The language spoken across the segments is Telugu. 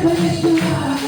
Praise God.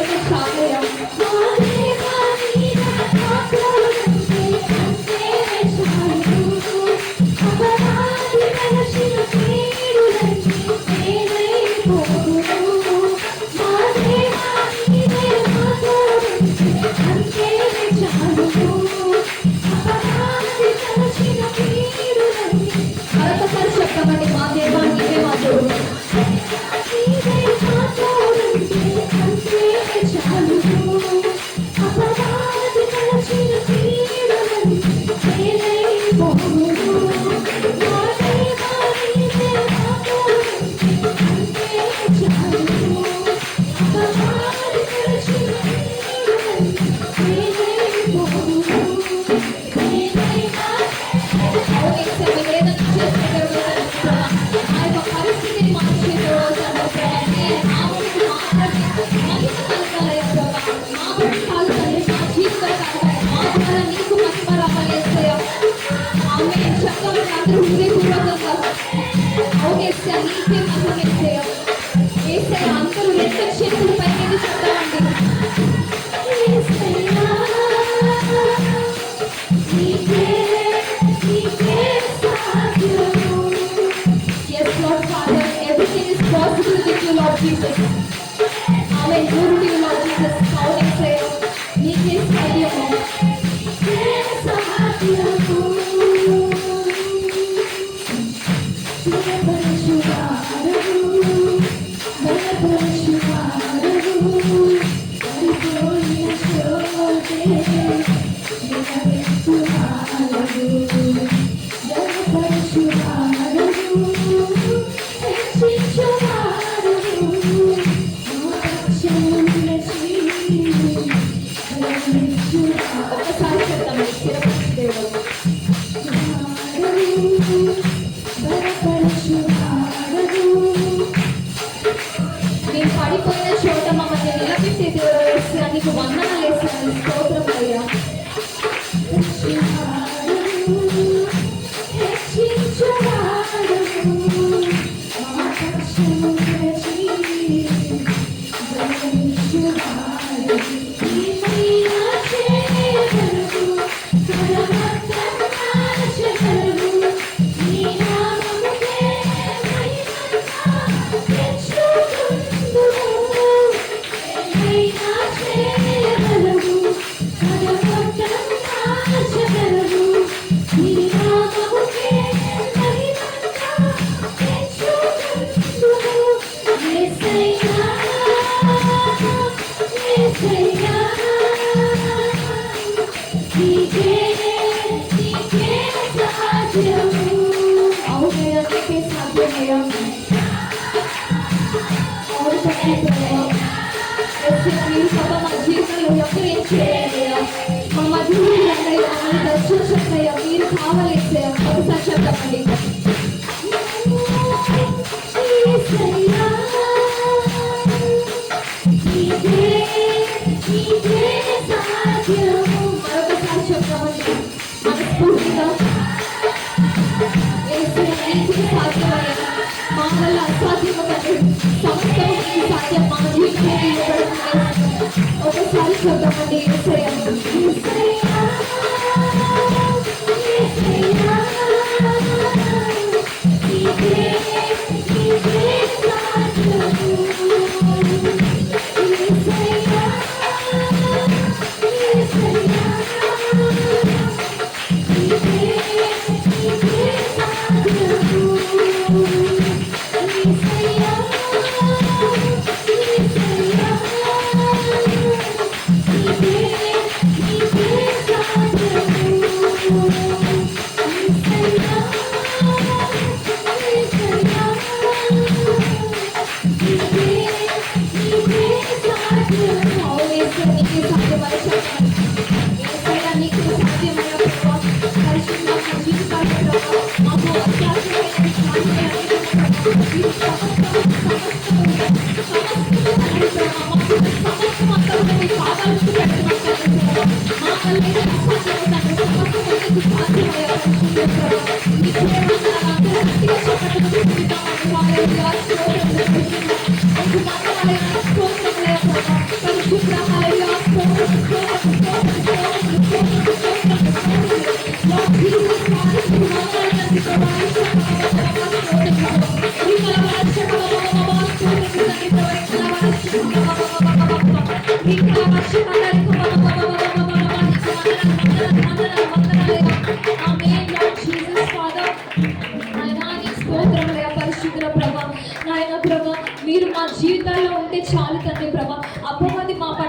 మీరు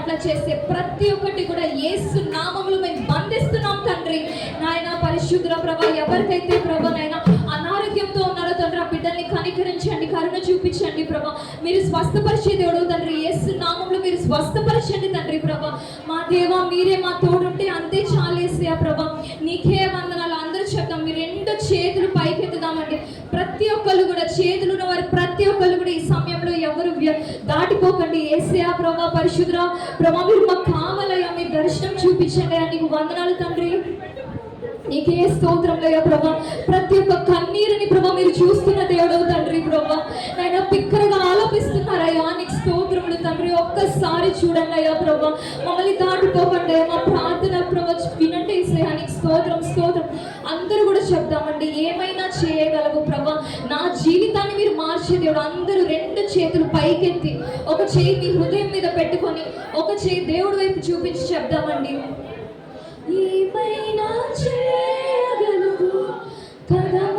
అట్లా చేసే ప్రతి ఒక్కటి కూడా ఏసు నామములు మేము బంధిస్తున్నాం తండ్రి. నాయన పరిశుద్ర ప్రభా ఎవరికైతే ప్రభా నాయన అనారోగ్యంతో ఉన్నారో తండ్రి ఆ బిడ్డల్ని కనికరించండి కరుణ చూపించండి ప్రభా. మీరు స్వస్థపరిచే దేవుడు తండ్రి యేసు నామంలో మీరు స్వస్థపరచండి తండ్రి ప్రభా. మా దేవా మీరే మా తోడుంటే అంతే చాలేసే ప్రభా. నీకే వందనాలు. అందరూ చెప్తాం మీరు రెండు చేతులు పైకెత్తుదామండి. ప్రతి ఒక్కళ్ళు కూడా చేతులు ఉన్న వారి ప్రతి దాటిపోకండి ఏసయా ప్రభా పరిశుద్ర ప్రభా మీరు మాకు కావాలయ్యా మీ దర్శనం చూపించండి. అని నీకు వందనాలు తండ్రి. నీకే స్తోత్రంలయ్యా ప్రభా. ప్రతి ఒక్క కన్నీరుని ప్రభా మీరు చూస్తున్న దేవుడవు తండ్రి ప్రభా. నాయన పిక్కరగా ఆలోపిస్తున్నారయ్యా. నీకు స్తోత్రములు తండ్రి. ఒక్కసారి చూడండి అయ్యా ప్రభా. మమ్మల్ని దాటిపోకండి మా ప్రార్థన ప్రభా వినండి ఇసయా నీకు స్తోత్రం స్తోత్రం. అందరూ కూడా చెప్తామండి ఏమైనా చేయగలవు ప్రభా? నా జీవితాన్ని మీరు మార్చే దేవుడు. అందరూ రెండు చేతులు పైకెత్తి ఒక చేయి మీ హృదయం మీద పెట్టుకొని ఒక చేయి దేవుడి వైపు చూపించి చెప్దామండి. ఏమైనా చేయగలవు కదా?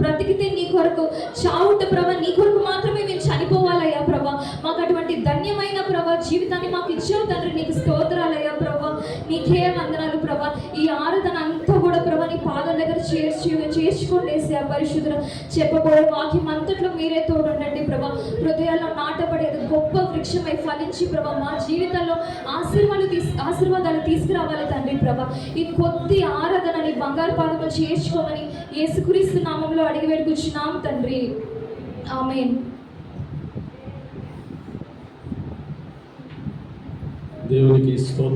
బ్రతికితే నీ కొరకు చావుట ప్రభా నీ కొరకు మాత్రమే మేము చనిపోవాలయ్యా ప్రభా. మాకు అటువంటి ధన్యమైన ప్రభా జీవితాన్ని మాకు ఇచ్చావు తండ్రి నీకు స్తోత్రాలయ్యా ప్రభా నీకే వందనాలు ప్రభా ఈ ఆరాధన అంతా కూడా ప్రభా నీ పాదం దగ్గర చేర్చి చేర్చుకోండి వేసే పరిశుద్ధులు చెప్పబోయే వాక్యం అంతట్లో మీరే తోడుండండి ప్రభా. హృదయాల్లో నాటపడేది గొప్ప వృక్షమై ఫలించి ప్రభా. మా జీవితంలో ఆశీర్వాదాలు తీసు ఆశీర్వాదాలు తీసుకురావాలి తండ్రి ప్రభా. ఈ కొద్ది ఆరాధనని బంగారు పాదములు చేర్చుకోమని యేసుక్రీస్తు నామంలో అడిగి వేడుకుచున్నాం తండ్రి. ఆమేన్. దేవునికి స్తోత్రం.